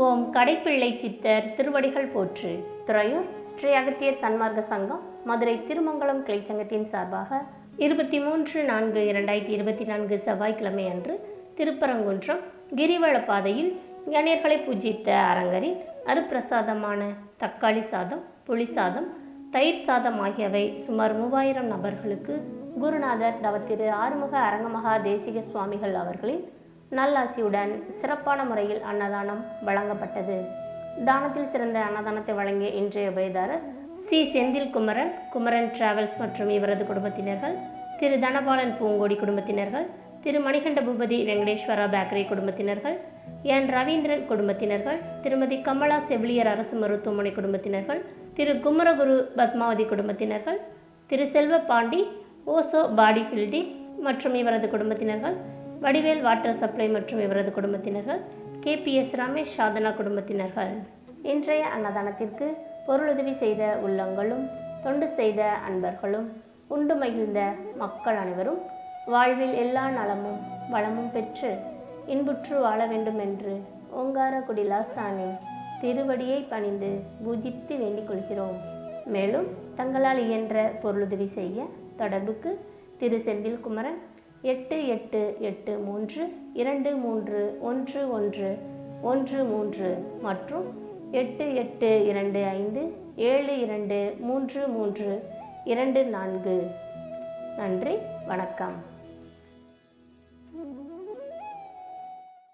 ஓம் கடைப்பிள்ளை சித்தர் திருவடிகள் போற்று. துறையூர் ஸ்ரீ அகத்தியர் சன்மார்க்க சங்கம் மதுரை திருமங்கலம் கிளைச்சங்கத்தின் சார்பாக இருபத்தி மூன்று நான்கு இரண்டாயிரத்தி இருபத்தி நான்கு செவ்வாய்க்கிழமை அன்று திருப்பரங்குன்றம் கிரிவல பாதையில் கணேர்களை பூஜித்த அரங்கரில் அருப்பிரசாதமான தக்காளி சாதம் புளி சாதம் தயிர் சாதம் ஆகியவை சுமார் மூவாயிரம் நபர்களுக்கு குருநாதர் தவத்திரு ஆறுமுக அரங்கமகா தேசிக சுவாமிகள் அவர்களின் நல்லாசியுடன் சிறப்பான முறையில் அன்னதானம் வழங்கப்பட்டது. தானத்தில் சிறந்த அன்னதானத்தை வழங்கிய இன்றைய உபயதாரர் சி. செந்தில் குமரன் குமரன் டிராவல்ஸ் மற்றும் இவரது குடும்பத்தினர்கள் திரு. தனபாலன் பூங்கோடி குடும்பத்தினர்கள் திரு. மணிகண்ட பூபதி வெங்கடேஸ்வரா பேக்கரி குடும்பத்தினர்கள் என். ரவீந்திரன் குடும்பத்தினர்கள் திருமதி கமலா செவிலியர் அரசு மருத்துவமனை குடும்பத்தினர்கள் திரு. குமரகுரு பத்மாவதி குடும்பத்தினர்கள் திரு. செல்வ பாண்டி ஓசோ பாடி ஃபில்டி மற்றும் இவரது குடும்பத்தினர்கள் வடிவேல் வாட்டர் சப்ளை மற்றும் இவரது குடும்பத்தினர்கள் கேபிஎஸ் ரமேஷ் சாதனா குடும்பத்தினர்கள். இன்றைய அன்னதானத்திற்கு பொருளுதவி செய்த உள்ளங்களும் தொண்டு செய்த அன்பர்களும் உண்டு மகிழ்ந்த மக்கள் அனைவரும் வாழ்வில் எல்லா நலமும் வளமும் பெற்று இன்புற்று வாழ வேண்டும் என்று ஓங்காரகுடி லாசானின் திருவடியை பணிந்து பூஜித்து வேண்டிக் கொள்கிறோம். மேலும் தங்களால் இயன்ற பொருளுதவி செய்ய தொடர்புக்கு திரு செந்தில் குமரன் எட்டு எட்டு எட்டு மூன்று இரண்டு மூன்று ஒன்று ஒன்று ஒன்று மூன்று மற்றும் எட்டு எட்டு இரண்டு ஐந்து ஏழு இரண்டு மூன்று மூன்று இரண்டு நான்கு. நன்றி வணக்கம்.